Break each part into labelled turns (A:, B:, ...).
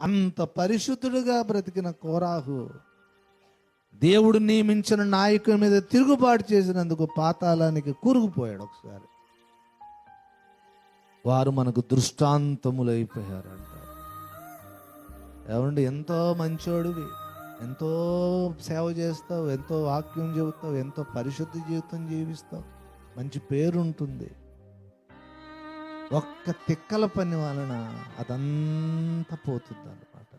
A: అంత పరిశుద్ధుడుగా బ్రతికిన కోరాహు దేవుడు నియమించిన నాయకుని మీద తిరుగుబాటు చేసినందుకు పాతాళానికి కూరుకుపోయాడు ఒకసారి. వారు మనకు దృష్టాంతములైపోయారంట. ఏమండి ఎంతో మంచోడివి ఎంతో సేవ చేస్తావు ఎంతో వాక్యం చెబుతావు ఎంతో పరిశుద్ధ జీవితం జీవిస్తావు. మంచి పేరు ఉంటుంది ఒక్క తిక్కల పని వలన అదంతా పోతుంది అనమాట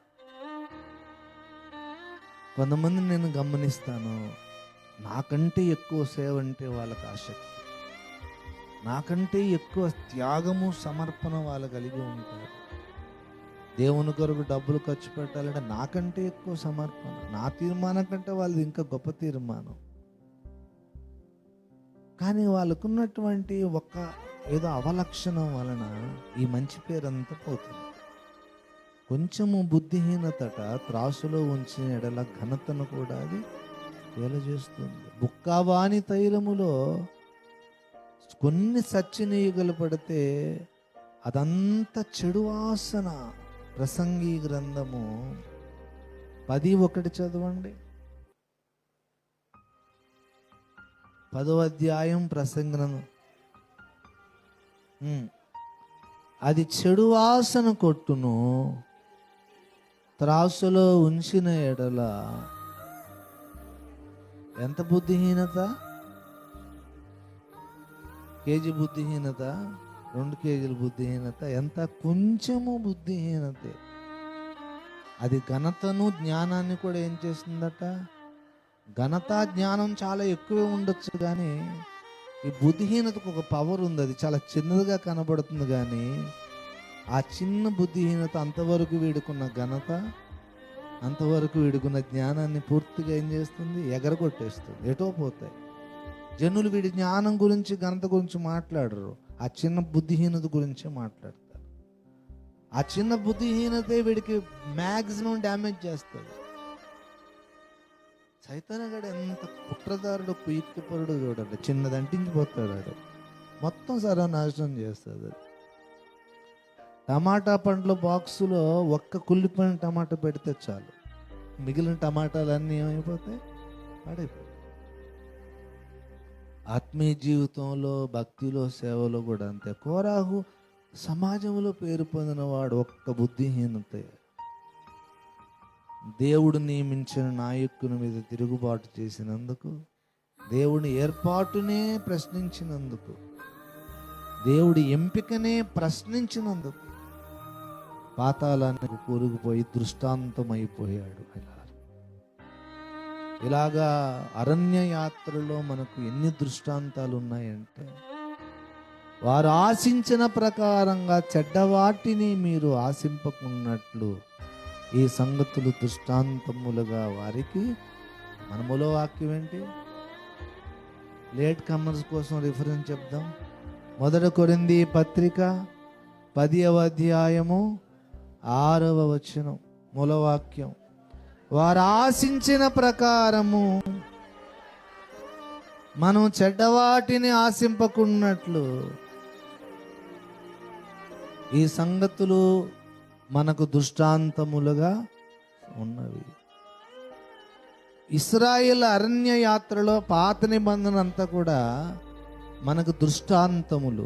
A: కొంతమంది నేను గమనిస్తాను నాకంటే ఎక్కువ సేవ అంటే వాళ్ళకి ఆసక్తి. నాకంటే ఎక్కువ త్యాగము సమర్పణ వాళ్ళు కలిగి ఉంటారు. దేవుని కొరకు డబ్బులు ఖర్చు పెట్టాలంటే నాకంటే ఎక్కువ సమర్పణ. నా తీర్మానం కంటే వాళ్ళది ఇంకా గొప్ప తీర్మానం. కానీ వాళ్ళకున్నటువంటి ఒక ఏదో అవలక్షణం వలన ఈ మంచి పేరంతా పోతుంది. కొంచెము బుద్ధిహీనతట త్రాసులో ఉంచిన ఎడల ఘనతను కూడా అది తేలజేస్తుంది బుక్కావాని తైలములో కొన్ని సచ్చినీయుగలు పడితే అదంతా చెడు వాసన ప్రసంగి గ్రంథము పది ఒకటి చదవండి. పదో అధ్యాయం ప్రసంగం అది చెడు వాసన కొట్టును త్రాసులో ఉంచిన ఎడల ఎంత బుద్ధిహీనత? కేజీ బుద్ధిహీనత రెండు కేజీల బుద్ధిహీనత ఎంత కొంచెము బుద్ధిహీనతే. అది ఘనతను జ్ఞానాన్ని కూడా ఏం చేస్తుందట? ఘనత జ్ఞానం చాలా ఎక్కువే ఉండొచ్చు కానీ ఈ బుద్ధిహీనతకు ఒక పవర్ ఉంది. అది చాలా చిన్నదిగా కనబడుతుంది కానీ ఆ చిన్న బుద్ధిహీనత అంతవరకు వీడుకున్న ఘనత అంతవరకు వీడుకున్న జ్ఞానాన్ని పూర్తిగా ఏం చేస్తుంది? ఎగరగొట్టేస్తుంది. ఎటో పోతాయి. జనులు వీడి జ్ఞానం గురించి ఘనత గురించి మాట్లాడరు. ఆ చిన్న బుద్ధిహీనత గురించే మాట్లాడతారు. ఆ చిన్న బుద్ధిహీనతే వీడికి మ్యాక్సిమం డ్యామేజ్ చేస్తుంది. చైతన్యగాడు ఎంత కుట్రదారుడు కుయుక్తిపరుడు చూడండి. చిన్నది అంటించిపోతాడు ఆడు మొత్తం సర్వనాశనం చేస్తుంది టమాటా పండ్ల బాక్సులో ఒక్క కుళ్ళిపోయిన టమాటా పెడితే చాలు. మిగిలిన టమాటాలన్నీ ఏమైపోతాయి? పాడైపోతాయి. ఆత్మీయ జీవితంలో భక్తిలో సేవలో కూడా అంతే. కోరాహు సమాజంలో పేరు పొందినవాడు ఒక్క బుద్ధిహీనత దేవుడు నియమించిన నాయకుని మీద తిరుగుబాటు చేసినందుకు దేవుని ఏర్పాటునే ప్రశ్నించినందుకు దేవుడి ఎంపికనే ప్రశ్నించినందుకు పాతాళానికి కూరుకుపోయి దృష్టాంతమైపోయాడు ఇలా ఇలాగా అరణ్య యాత్రలో మనకు ఎన్ని దృష్టాంతాలు ఉన్నాయంటే వారు ఆశించిన ప్రకారంగా చెడ్డవాటిని మీరు ఆశింపకున్నట్లు ఈ సంగతులు దృష్టాంతములుగా వారికి మనములో వాక్యం ఏంటి? లేట్ కమర్స్ కోసం రిఫరెన్స్ చెప్దాం. మొదట కొరింది పత్రిక పదియవ అధ్యాయము ఆరవ వచనం మూలవాక్యం. వారు ఆశించిన ప్రకారము మనం చెడ్డవాటిని ఆశింపకున్నట్లు ఈ సంగతులు మనకు దృష్టాంతములుగా ఉన్నవి. ఇస్రాయిల్ అరణ్య యాత్రలో పాత నిబంధన అంతా కూడా మనకు దృష్టాంతములు.